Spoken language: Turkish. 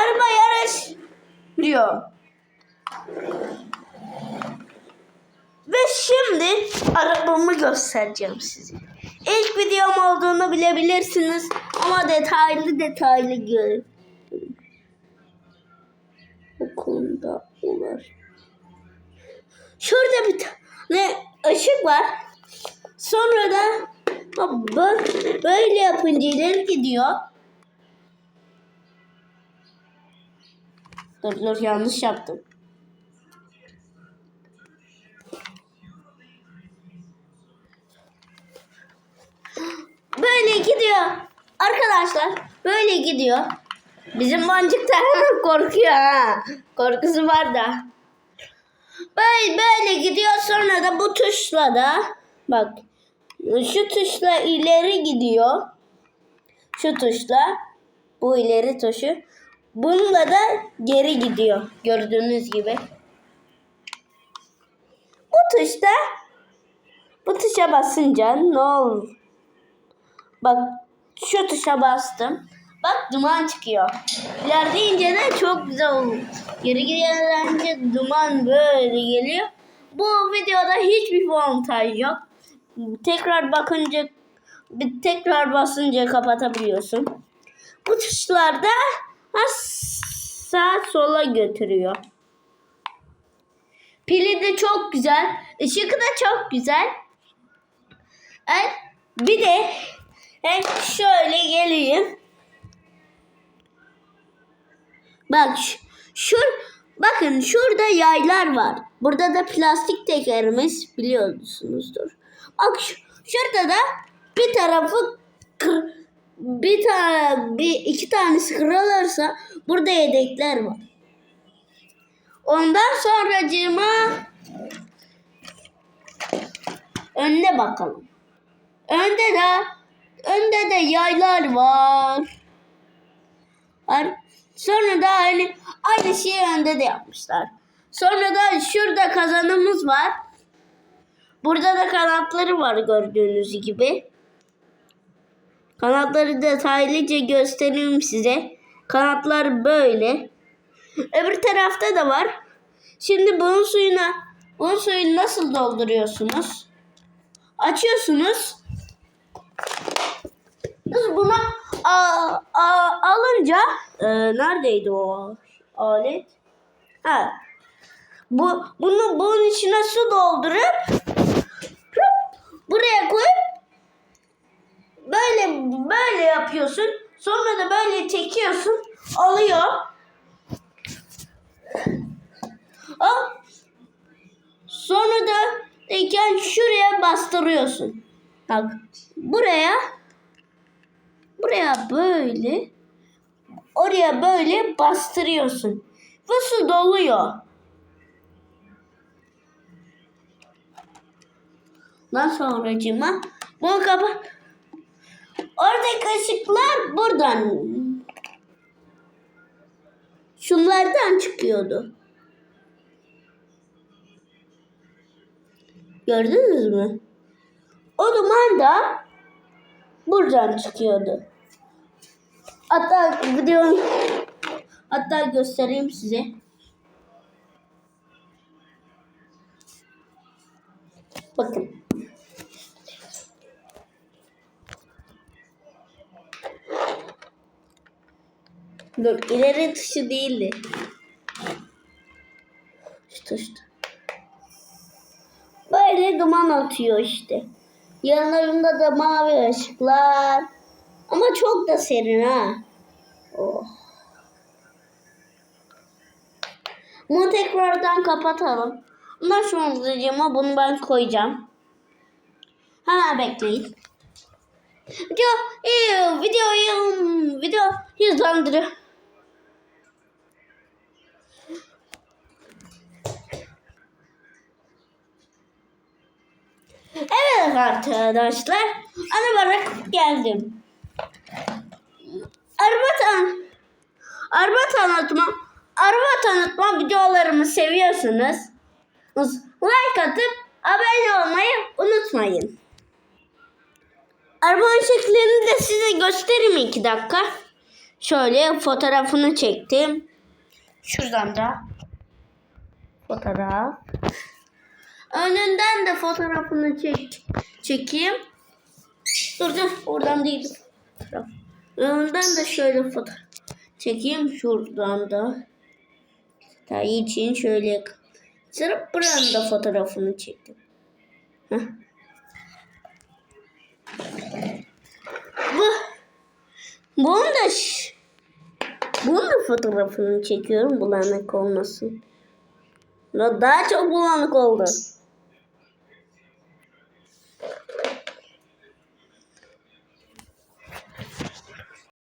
Araba yarış diyor. Ve şimdi arabamı göstereceğim size. İlk videom olduğunu bilebilirsiniz ama detaylı detaylı görün. Konuda olur. Şurada bir tane ışık var. Sonra da böyle yapınca ileri gidiyor. Dur dur yanlış yaptım. Böyle gidiyor. Arkadaşlar böyle gidiyor. Bizim boncuk da hemen korkuyor ha. Korkusu var da. Böyle böyle gidiyor sonra da bu tuşla da bak şu tuşla ileri gidiyor. Şu tuşla bu ileri tuşu. Bununla da geri gidiyor. Gördüğünüz gibi. Bu tuşta bu tuşa basınca ne olur? Bak şu tuşa bastım. Bak duman çıkıyor. İlerleyince de çok güzel olur. Geri gelince duman böyle geliyor. Bu videoda hiçbir montaj yok. Tekrar bakınca bir tekrar basınca kapatabiliyorsun. Bu tuşlarda ha, sağ sola götürüyor. Pili de çok güzel. Işığı da çok güzel. Evet, bir de hem şöyle geleyim. Bak şu, şur, bakın şurada yaylar var. Burada da plastik tekerimiz biliyorsunuzdur. Bak şu, şurada da bir tarafı kır, bir tane bir iki tanesi kırılırsa burada yedekler var. Ondan sonracığıma önüne bakalım. Önde de önde de yaylar var. var. Sonra da aynı aynı şeyi önde de yapmışlar. Sonra da şurada kazanımız var. Burada da kanatları var gördüğünüz gibi. Kanatları detaylıca göstereyim size. Kanatlar böyle. Öbür tarafta da var. Şimdi bunun suyuna bunun suyunu nasıl dolduruyorsunuz? Açıyorsunuz. Bunu a, a, alınca e, neredeydi o alet? Ha. Bu bunu bunun içine su doldurup buraya koyup böyle böyle yapıyorsun. Sonra da böyle çekiyorsun. Alıyor. Al. Sonra da deyken şuraya bastırıyorsun. Bak buraya buraya böyle oraya böyle bastırıyorsun. Ve su doluyor. Ondan sonracıma bunu kapa. Oradaki ışıklar buradan. Şunlardan çıkıyordu. Gördünüz mü? O duman da buradan çıkıyordu. Hatta video hatta göstereyim size. Bakın. Dur ileri tuşu değildi. Şu tuştu. Böyle duman atıyor işte. Yanlarında da mavi ışıklar. Ama çok da serin ha. Oh. Bunu tekrardan kapatalım. Ondan sonra bunu ben koyacağım. Hemen bekleyin. Video, ew, video, video hızlandırıyor. Evet arkadaşlar. Ana olarak geldim. Araba tan araba tanıtma araba tanıtma videolarımı seviyorsunuz. Like atıp abone olmayı unutmayın. Arabanın şeklini de size göstereyim iki dakika. Şöyle fotoğrafını çektim. Şuradan da fotoğraf. Önünden de fotoğrafını çek çekeyim. Dur dur oradan değil. Fotoğraf. Önünden de şöyle fotoğraf çekeyim şuradan da. Daha için şöyle sırf buranın da fotoğrafını çektim. Heh. Bu bunun da bunun da fotoğrafını çekiyorum bulanık olmasın. Da- Daha çok bulanık oldu.